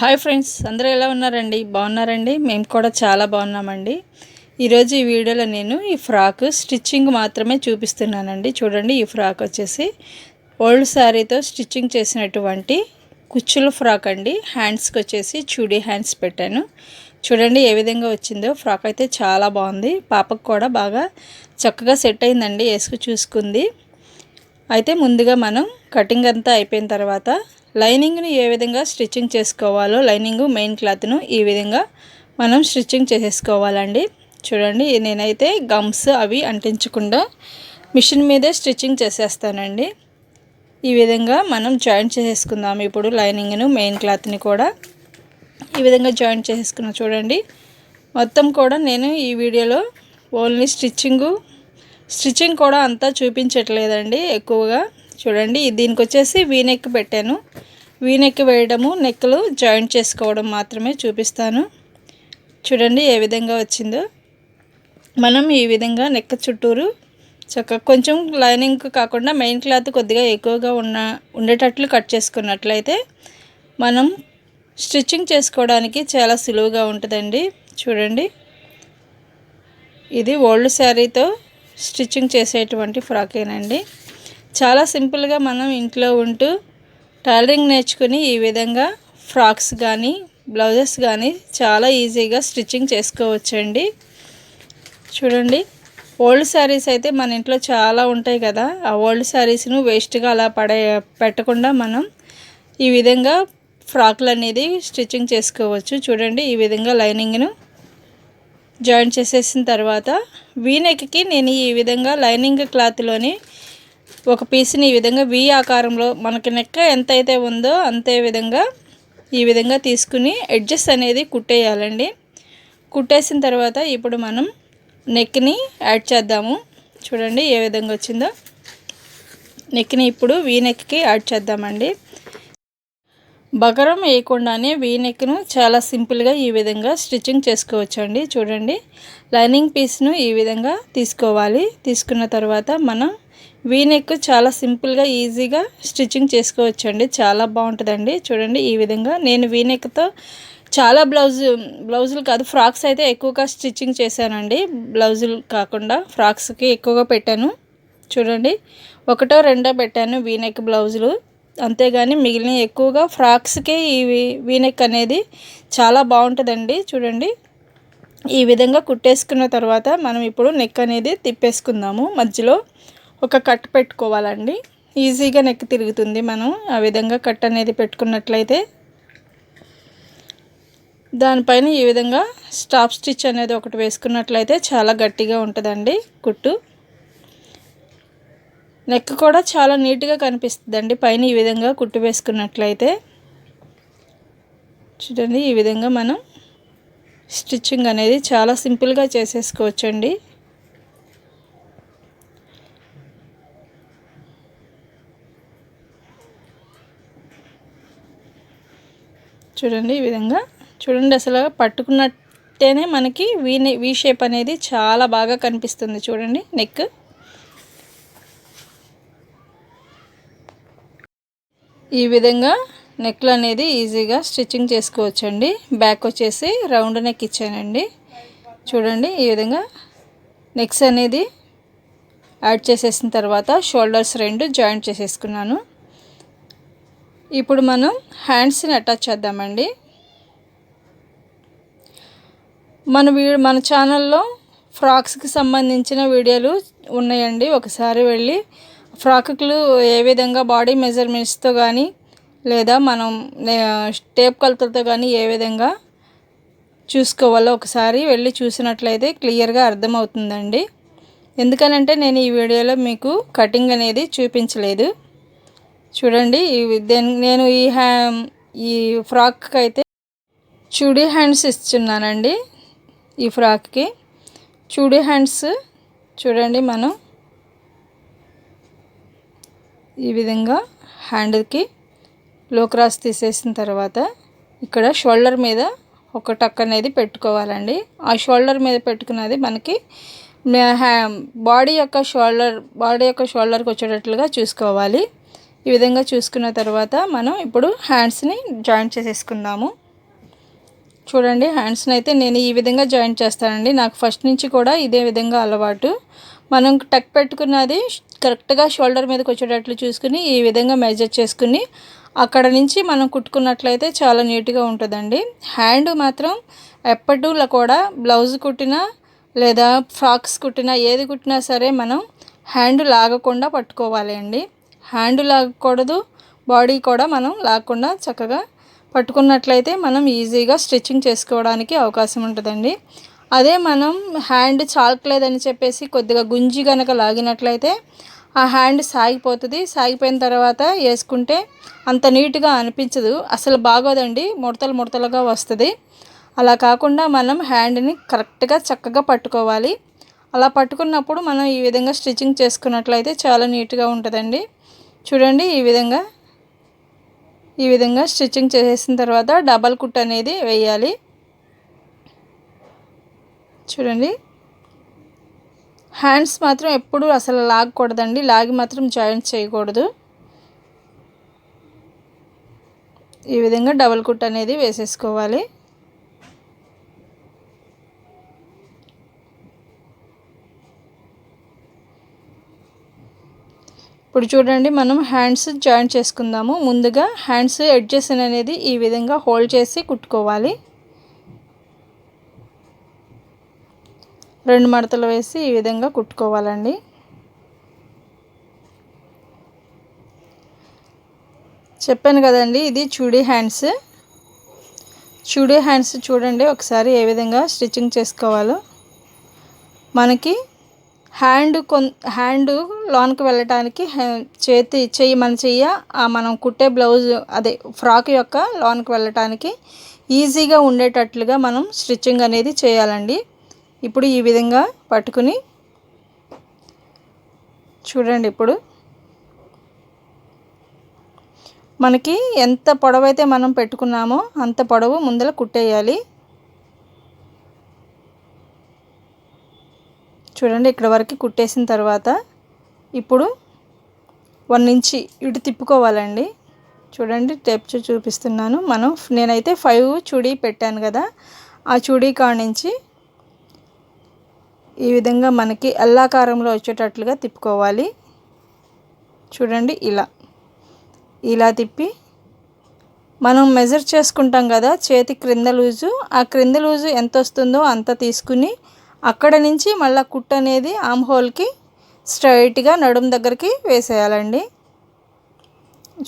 Hi friends అందరూ ఎలా ఉన్నారండి? బాగున్నారండి? మేము కూడా చాలా బాగున్నామండి. ఈరోజు ఈ వీడియోలో నేను ఈ ఫ్రాక్ స్టిచ్చింగ్ మాత్రమే చూపిస్తున్నానండి. చూడండి ఈ ఫ్రాక్ వచ్చేసి ఓల్డ్ శారీతో స్టిచ్చింగ్ చేసినటువంటి కుచ్చుల ఫ్రాక్ అండి. హ్యాండ్స్కి వచ్చేసి చూడీ హ్యాండ్స్ పెట్టాను. చూడండి ఏ విధంగా వచ్చిందో. ఫ్రాక్ అయితే చాలా బాగుంది. పాపకు కూడా బాగా చక్కగా సెట్ అయిందండి వేసుకు చూసుకుంది. అయితే ముందుగా మనం కటింగ్ అంతా అయిపోయిన తర్వాత లైనింగ్ని ఏ విధంగా స్టిచ్చింగ్ చేసుకోవాలో లైనింగ్ మెయిన్ క్లాత్ను ఈ విధంగా మనం స్టిచ్చింగ్ చేసేసుకోవాలండి. చూడండి నేనైతే గమ్స్ అవి అంటించకుండా మిషన్ మీదే స్టిచ్చింగ్ చేసేస్తానండి. ఈ విధంగా మనం జాయింట్ చేసేసుకుందాం ఇప్పుడు లైనింగ్ను మెయిన్ క్లాత్ని కూడా. ఈ విధంగా జాయింట్ చేసేసుకున్నా చూడండి మొత్తం కూడా నేను ఈ వీడియోలో ఓన్లీ స్టిచ్చింగు స్టిచ్చింగ్ కూడా అంతా చూపించట్లేదండి ఎక్కువగా. చూడండి దీనికి వచ్చేసి వీనెక్ పెట్టాను. వీనెక్ వేయడము నెక్లు జాయింట్ చేసుకోవడం మాత్రమే చూపిస్తాను. చూడండి ఏ విధంగా వచ్చిందో. మనం ఈ విధంగా నెక్ చుట్టూరు చక్కగా కొంచెం లైనింగ్ కాకుండా మెయిన్ క్లాత్ కొద్దిగా ఎక్కువగా ఉన్న ఉండేటట్లు కట్ చేసుకున్నట్లయితే మనం స్టిచ్చింగ్ చేసుకోవడానికి చాలా సులువుగా ఉంటుందండి. చూడండి. ఇది ఓల్డ్ శారీతో స్టిచ్చింగ్ చేసేటువంటి ఫ్రాకేనండి. చాలా సింపుల్గా మనం ఇంట్లో ఉంటూ టైలరింగ్ నేర్చుకుని ఈ విధంగా ఫ్రాక్స్ కానీ బ్లౌజెస్ కానీ చాలా ఈజీగా స్టిచ్చింగ్ చేసుకోవచ్చండి. చూడండి ఓల్డ్ శారీస్ అయితే మన ఇంట్లో చాలా ఉంటాయి కదా ఆ ఓల్డ్ శారీస్ను వేస్ట్గా అలా పడే పెట్టకుండా మనం ఈ విధంగా ఫ్రాక్లు అనేది స్టిచ్చింగ్ చేసుకోవచ్చు. చూడండి ఈ విధంగా లైనింగ్ను జాయిన్ చేసేసిన తర్వాత వీనెక్కి నేను ఈ విధంగా లైనింగ్ క్లాత్లోని ఒక పీస్ని ఈ విధంగా వి ఆకారంలో మనకి నెక్క ఎంత అయితే ఉందో అంతే విధంగా ఈ విధంగా తీసుకుని ఎడ్జెస్ అనేది కుట్టేయాలండి. కుట్టేసిన తర్వాత ఇప్పుడు మనం నెక్ని యాడ్ చేద్దాము. చూడండి ఏ విధంగా వచ్చిందో. నెక్ని ఇప్పుడు వీ నెక్కి యాడ్ చేద్దామండి. బగరం వేయకుండానే వీ నెక్ను చాలా సింపుల్గా ఈ విధంగా స్టిచ్చింగ్ చేసుకోవచ్చండి. చూడండి లైనింగ్ పీస్ను ఈ విధంగా తీసుకోవాలి. తీసుకున్న తర్వాత మనం వీనెక్ చాలా సింపుల్గా ఈజీగా స్టిచ్చింగ్ చేసుకోవచ్చండి. చాలా బాగుంటుందండి. చూడండి ఈ విధంగా. నేను వీనెక్తో చాలా బ్లౌజ్ బ్లౌజులు కాదు ఫ్రాక్స్ అయితే ఎక్కువగా స్టిచ్చింగ్ చేశానండి. బ్లౌజులు కాకుండా ఫ్రాక్స్కి ఎక్కువగా పెట్టాను. చూడండి ఒకటో రెండో పెట్టాను వీనెక్ బ్లౌజులు. అంతేగాని మిగిలిన ఎక్కువగా ఫ్రాక్స్కే ఈ వీనెక్ అనేది చాలా బాగుంటుందండి. చూడండి ఈ విధంగా కుట్టేసుకున్న తర్వాత మనం ఇప్పుడు నెక్ అనేది తిప్పేసుకుందాము. మధ్యలో ఒక కట్ పెట్టుకోవాలండి. ఈజీగా నెక్ తిరుగుతుంది మనం. ఆ విధంగా కట్ అనేది పెట్టుకున్నట్లయితే దానిపైన ఈ విధంగా స్టాప్ స్టిచ్ అనేది ఒకటి వేసుకున్నట్లయితే చాలా గట్టిగా ఉంటుందండి కుట్టు. నెక్ కూడా చాలా నీట్గా కనిపిస్తుందండి. పైన ఈ విధంగా కుట్టు వేసుకున్నట్లయితే చూడండి ఈ విధంగా మనం స్టిచ్చింగ్ అనేది చాలా సింపుల్గా చేసేసుకోవచ్చండి. చూడండి ఈ విధంగా. చూడండి అసలు పట్టుకున్నట్టేనే మనకి వీ వీ షేప్ అనేది చాలా బాగా కనిపిస్తుంది చూడండి నెక్. ఈ విధంగా నెక్లు అనేది ఈజీగా స్టిచ్చింగ్ చేసుకోవచ్చండి. బ్యాక్ వచ్చేసి రౌండ్ నెక్ ఇచ్చానండి. చూడండి ఈ విధంగా నెక్స్ అనేది యాడ్ చేసేసిన తర్వాత షోల్డర్స్ రెండు జాయింట్ చేసేసుకున్నాను. ఇప్పుడు మనం హ్యాండ్స్ని అటాచ్ చేద్దామండి. మన వీ మన ఛానల్లో ఫ్రాక్స్కి సంబంధించిన వీడియోలు ఉన్నాయండి. ఒకసారి వెళ్ళి ఫ్రాక్లు ఏ విధంగా బాడీ మెజర్మెంట్స్తో కానీ లేదా మనం టేప్ కలతలతో కానీ ఏ విధంగా చూసుకోవాలో ఒకసారి వెళ్ళి చూసినట్లయితే క్లియర్గా అర్థమవుతుందండి. ఎందుకనంటే నేను ఈ వీడియోలో మీకు కటింగ్ అనేది చూపించలేదు. చూడండి నేను ఈ హ్యా ఈ ఫ్రాక్కి అయితే చూడీ హ్యాండ్స్ ఇస్తున్నానండి ఈ ఫ్రాక్కి. చూడీ హ్యాండ్స్ చూడండి మనం. ఈ విధంగా హ్యాండ్కి లో క్రాస్ తీసేసిన తర్వాత ఇక్కడ షోల్డర్ మీద ఒక టక్ అనేది పెట్టుకోవాలండి. ఆ షోల్డర్ మీద పెట్టుకున్నది మనకి బాడీ యొక్క షోల్డర్ బాడీ యొక్క షోల్డర్కి వచ్చేటట్లుగా చూసుకోవాలి. ఈ విధంగా చూసుకున్న తర్వాత మనం ఇప్పుడు హ్యాండ్స్ని జాయింట్ చేసేసుకుందాము. చూడండి హ్యాండ్స్ని అయితే నేను ఈ విధంగా జాయింట్ చేస్తానండి. నాకు ఫస్ట్ నుంచి కూడా ఇదే విధంగా అలవాటు. మనం టక్ పెట్టుకున్నది కరెక్ట్గా షోల్డర్ మీదకి వచ్చేటట్లు చూసుకుని ఈ విధంగా మెజర్ చేసుకుని అక్కడ నుంచి మనం కుట్టుకున్నట్లయితే చాలా నీట్గా ఉంటుందండి. హ్యాండ్ మాత్రం ఎప్పటిలో కూడా బ్లౌజ్ కుట్టినా లేదా ఫ్రాక్స్ కుట్టినా ఏది కుట్టినా సరే మనం హ్యాండ్ లాగకుండా పట్టుకోవాలి అండి హ్యాండ్ లాగకూడదు బాడీ కూడా మనం లాగకుండా చక్కగా పట్టుకున్నట్లయితే మనం ఈజీగా స్టిచ్చింగ్ చేసుకోవడానికి అవకాశం ఉంటుందండి. అదే మనం హ్యాండ్ చాలకలేదని చెప్పేసి కొద్దిగా గుంజి కనుక లాగినట్లయితే ఆ హ్యాండ్ సాగిపోతుంది. సాగిపోయిన తర్వాత వేసుకుంటే అంత నీట్గా అనిపించదు. అసలు బాగోదండి. ముడతలు ముడతలుగా వస్తుంది. అలా కాకుండా మనం హ్యాండ్ని కరెక్ట్గా చక్కగా పట్టుకోవాలి. అలా పట్టుకున్నప్పుడు మనం ఈ విధంగా స్టిచ్చింగ్ చేసుకున్నట్లయితే చాలా నీట్గా ఉంటుందండి. చూడండి ఈ విధంగా ఈ విధంగా స్టిచ్చింగ్ చేసిన తర్వాత డబల్ కుట్ అనేది వేయాలి. చూడండి హ్యాండ్స్ మాత్రం ఎప్పుడు అసలు లాగకూడదండి లాగి మాత్రం జాయింట్ చేయకూడదు. ఈ విధంగా డబల్ కుట్ అనేది వేసేసుకోవాలి. ఇప్పుడు చూడండి మనం హ్యాండ్స్ జాయింట్ చేసుకుందాము. ముందుగా హ్యాండ్స్ ఎడ్జెస్ అనేది ఈ విధంగా హోల్డ్ చేసి కుట్టుకోవాలి. రెండు మడతలు వేసి ఈ విధంగా కుట్టుకోవాలండి. చెప్పాను కదండి ఇది చూడీ హ్యాండ్స్. చూడీ హ్యాండ్స్ చూడండి ఒకసారి ఏ విధంగా స్టిచ్చింగ్ చేసుకోవాలో. మనకి హ్యాండ్ కొన్ హ్యాండ్ లోనికి వెళ్ళటానికి చేతి చెయ్యి మన చెయ్య మనం కుట్టే బ్లౌజ్ అదే ఫ్రాక్ యొక్క లోనికి వెళ్ళటానికి ఈజీగా ఉండేటట్లుగా మనం స్టిచ్చింగ్ అనేది చేయాలండి. ఇప్పుడు ఈ విధంగా పట్టుకుని చూడండి ఇప్పుడు. మనకి ఎంత పొడవైతే మనం పెట్టుకున్నామో అంత పొడవు ముందర కుట్టేయాలి. చూడండి ఇక్కడ వరకు కుట్టేసిన తర్వాత ఇప్పుడు వన్ ఇంచి ఇటు తిప్పుకోవాలండి. చూడండి టేప్ చూపిస్తున్నాను. మనం నేనైతే ఫైవ్ చూడీ పెట్టాను కదా ఆ చూడీ కాడ నుంచి ఈ విధంగా మనకి ఎల్లాకారంలో వచ్చేటట్లుగా తిప్పుకోవాలి. చూడండి ఇలా. ఇలా తిప్పి మనం మెజర్ చేసుకుంటాం కదా చేతి క్రింద లూజు. ఆ క్రింద లూజు ఎంత వస్తుందో అంత తీసుకుని అక్కడ నుంచి మళ్ళీ కుట్ అనేది ఆమ్ హోల్కి స్ట్రైట్గా నడుం దగ్గరికి వేసేయాలండి.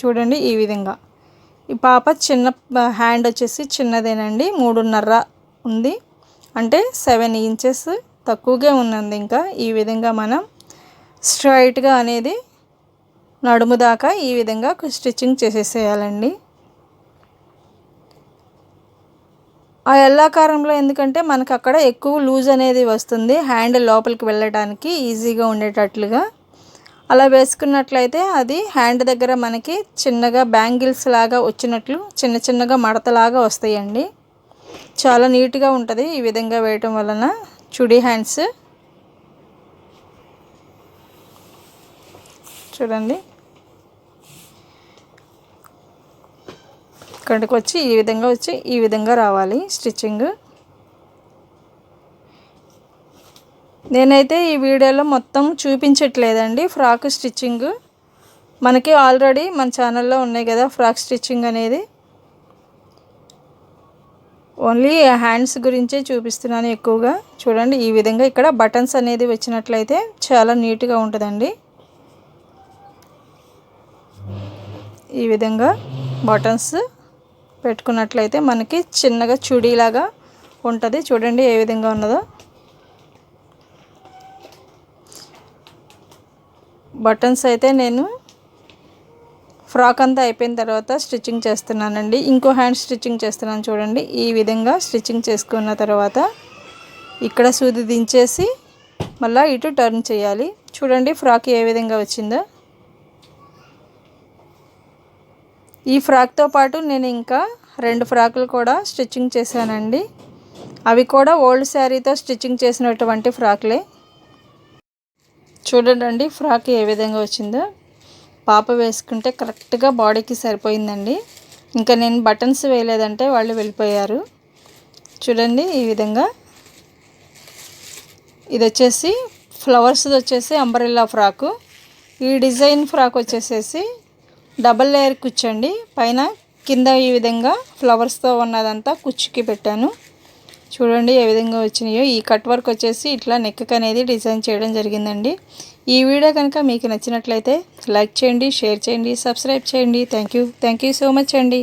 చూడండి ఈ విధంగా. ఈ పాప చిన్న హ్యాండ్ వచ్చేసి చిన్నదేనండి. మూడున్నర ఉంది. అంటే సెవెన్ ఇంచెస్ తక్కువగా ఉన్నది ఇంకా. ఈ విధంగా మనం స్ట్రైట్గా అనేది నడుము దాకా ఈ విధంగా స్టిచ్చింగ్ చేసేసేయాలండి. ఆ ఎల్లాకారంలో ఎందుకంటే మనకు అక్కడ ఎక్కువ లూజ్ అనేది వస్తుంది. హ్యాండ్ లోపలికి వెళ్ళడానికి ఈజీగా ఉండేటట్లుగా. అలా వేసుకున్నట్లయితే అది హ్యాండ్ దగ్గర మనకి చిన్నగా బ్యాంగిల్స్ లాగా వచ్చినట్లు చిన్న చిన్నగా మడతలాగా వస్తాయండి. చాలా నీట్గా ఉంటుంది ఈ విధంగా వేయటం వలన. చుడీ హ్యాండ్స్. చూడండి. ఇక్కడికి వచ్చి ఈ విధంగా వచ్చి ఈ విధంగా రావాలి స్టిచ్చింగ్. నేనైతే ఈ వీడియోలో మొత్తం చూపించట్లేదండి ఫ్రాక్ స్టిచ్చింగ్. మనకి ఆల్రెడీ మన ఛానల్లో ఉన్నాయి కదా ఫ్రాక్ స్టిచ్చింగ్ అనేది. ఓన్లీ హ్యాండ్స్ గురించే చూపిస్తున్నాను ఎక్కువగా. చూడండి ఈ విధంగా ఇక్కడ బటన్స్ అనేది వచ్చినట్లయితే చాలా నీట్గా ఉంటుందండి. ఈ విధంగా బటన్స్. పెట్టుకున్నట్లయితే మనకి చిన్నగా చుడీలాగా ఉంటుంది. చూడండి ఏ విధంగా ఉన్నదో. బటన్స్ అయితే నేను ఫ్రాక్ అంతా అయిపోయిన తర్వాత స్టిచ్చింగ్ చేస్తున్నానండి. ఇంకో హ్యాండ్ స్టిచ్చింగ్ చేస్తున్నాను చూడండి. ఈ విధంగా స్టిచ్చింగ్ చేసుకున్న తర్వాత ఇక్కడ సూది దించేసి మళ్ళీ ఇటు టర్న్ చేయాలి. చూడండి ఫ్రాక్ ఏ విధంగా వచ్చిందో. ఈ ఫ్రాక్తో పాటు నేను ఇంకా రెండు ఫ్రాకులు కూడా స్టిచ్చింగ్ చేశానండి. అవి కూడా ఓల్డ్ శారీతో స్టిచ్చింగ్ చేసినటువంటి ఫ్రాక్లే. చూడండి ఫ్రాక్ ఏ విధంగా వచ్చిందో. పాప వేసుకుంటే కరెక్ట్గా బాడీకి సరిపోయిందండి. ఇంకా నేను బటన్స్ వేయలేదంటే వాళ్ళు వెళ్ళిపోయారు. చూడండి ఈ విధంగా. ఇది వచ్చేసి ఫ్లవర్స్ వచ్చేసి అంబ్రెల్లా ఫ్రాకు. ఈ డిజైన్ ఫ్రాక్ వచ్చేసేసి డబల్ లేయర్ కుచ్చండి పైన కింద ఈ విధంగా ఫ్లవర్స్తో ఉన్నదంతా కుచ్చుకి పెట్టాను. చూడండి ఏ విధంగా వచ్చినాయో. ఈ కట్ వర్క్ వచ్చేసి ఇట్లా నెక్ అనేది డిజైన్ చేయడం జరిగిందండి. ఈ వీడియో కనుక మీకు నచ్చినట్లయితే లైక్ చేయండి షేర్ చేయండి సబ్స్క్రైబ్ చేయండి. Thank you thank you so much అండి.